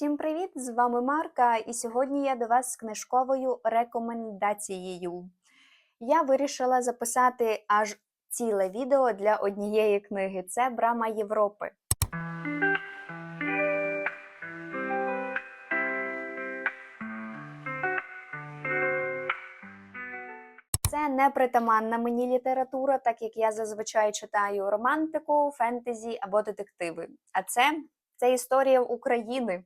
Всім привіт! З вами Марка, і сьогодні я до вас з книжковою рекомендацією. Я вирішила записати аж ціле відео для однієї книги. Це Брама Європи. Це не притаманна мені література, так як я зазвичай читаю романтику, фентезі або детективи. А це, це історія України.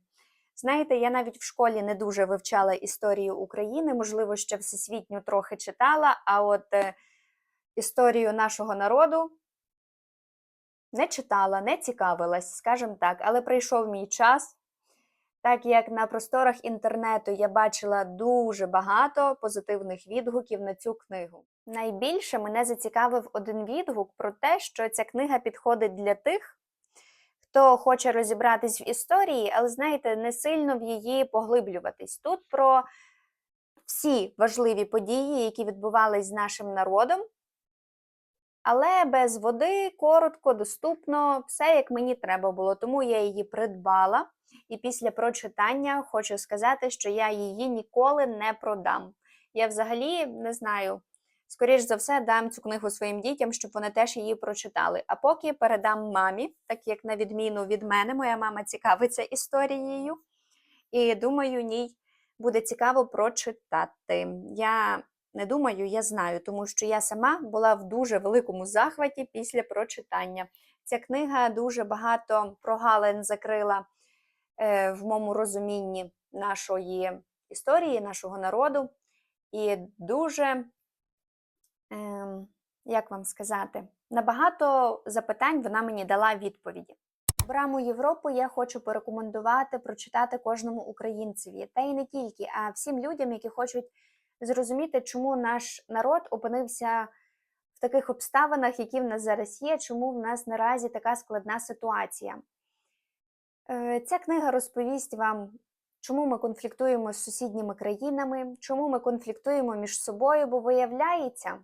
Знаєте, я навіть в школі не дуже вивчала історію України, можливо, ще всесвітню трохи читала, а от е, історію нашого народу не читала, не цікавилась, скажімо так, але прийшов мій час. Так як на просторах інтернету я бачила дуже багато позитивних відгуків на цю книгу. Найбільше мене зацікавив один відгук про те, що ця книга підходить для тих, хто хоче розібратись в історії, але, знаєте, не сильно в її поглиблюватись. Тут про всі важливі події, які відбувались з нашим народом, але без води, коротко, доступно, все як мені треба було. Тому я її придбала. І після прочитання хочу сказати, що я її ніколи не продам. Я взагалі не знаю. Скоріш за все, дам цю книгу своїм дітям, щоб вони теж її прочитали. А поки передам мамі, так як на відміну від мене, моя мама цікавиться історією, і думаю, їй буде цікаво прочитати. Я не думаю, я знаю, тому що я сама була в дуже великому захваті після прочитання. Ця книга дуже багато прогалин закрила е, в моєму розумінні нашої історії, нашого народу. І дуже, як вам сказати, на багато запитань вона мені дала відповіді. Браму Європу я хочу порекомендувати прочитати кожному українцеві, та й не тільки, а всім людям, які хочуть зрозуміти, чому наш народ опинився в таких обставинах, які в нас зараз є, чому в нас наразі така складна ситуація. Е, Ця книга розповість вам, чому ми конфліктуємо з сусідніми країнами, чому ми конфліктуємо між собою, бо виявляється,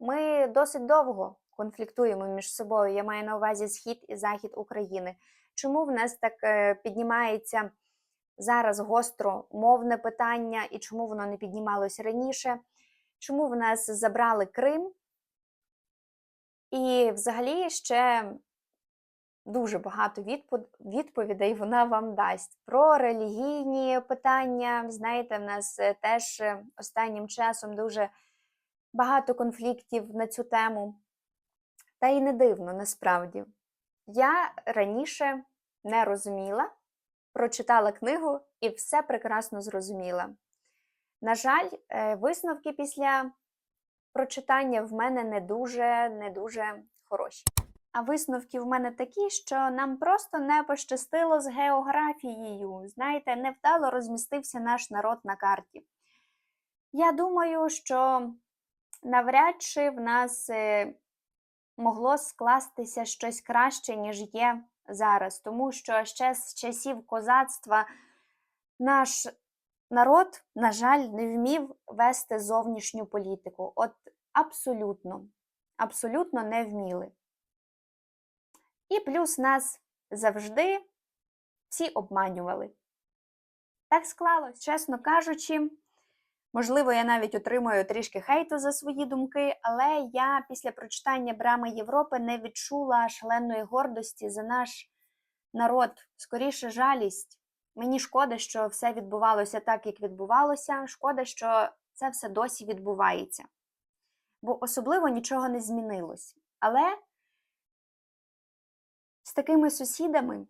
ми досить довго конфліктуємо між собою. Я маю на увазі схід і захід України. Чому в нас так е, піднімається зараз гостро мовне питання і чому воно не піднімалось раніше? Чому в нас забрали Крим? І взагалі ще дуже багато відповідей вона вам дасть. Про релігійні питання. Знаєте, в нас е, теж е, останнім часом дуже багато конфліктів на цю тему. Та й не дивно насправді. Я раніше не розуміла, прочитала книгу і все прекрасно зрозуміла. На жаль, е, висновки після прочитання в мене не дуже, не дуже хороші. А висновки в мене такі, що нам просто не пощастило з географією. Знаєте, невдало розмістився наш народ на карті. Я думаю, що навряд чи в нас е, могло скластися щось краще, ніж є зараз, тому що ще з часів козацтва наш народ, на жаль, не вмів вести зовнішню політику. От абсолютно, абсолютно не вміли. І плюс нас завжди всі обманювали. Так склалось, чесно кажучи. Можливо, я навіть отримую трішки хейту за свої думки, але я після прочитання Брами Європи не відчула шаленої гордості за наш народ, скоріше жалість. Мені шкода, що все відбувалося так, як відбувалося. Шкода, що це все досі відбувається. Бо особливо нічого не змінилось. Але з такими сусідами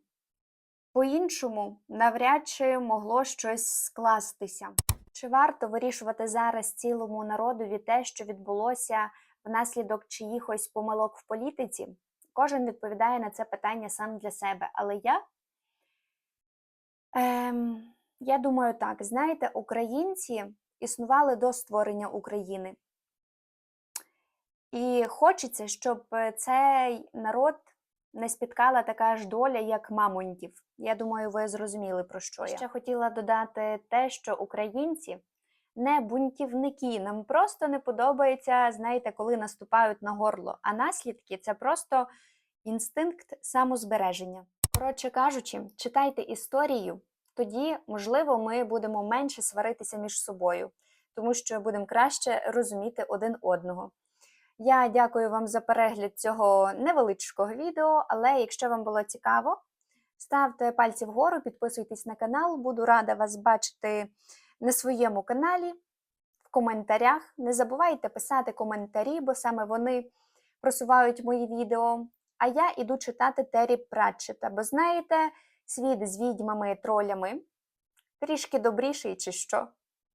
по-іншому навряд чи могло щось скластися. Чи варто вирішувати зараз цілому народові те, що відбулося внаслідок чиїхось помилок в політиці? Кожен відповідає на це питання сам для себе. Але я, ем, я думаю так: знаєте, українці існували до створення України. І хочеться, щоб цей народ не спіткала така ж доля, як мамонтів. Я думаю, ви зрозуміли, про що я. Ще хотіла додати те, що українці не бунтівники. Нам просто не подобається, знаєте, коли наступають на горло. А наслідки це просто інстинкт самозбереження. Коротше кажучи, читайте історію, тоді, можливо, ми будемо менше сваритися між собою, тому що будемо краще розуміти один одного. Я дякую вам за перегляд цього невеличкого відео, але якщо вам було цікаво, ставте пальці вгору, підписуйтесь на канал, буду рада вас бачити на своєму каналі, в коментарях. Не забувайте писати коментарі, бо саме вони просувають мої відео. А я іду читати Террі Пратчета, бо знаєте, світ з відьмами і тролями трішки добріший чи що.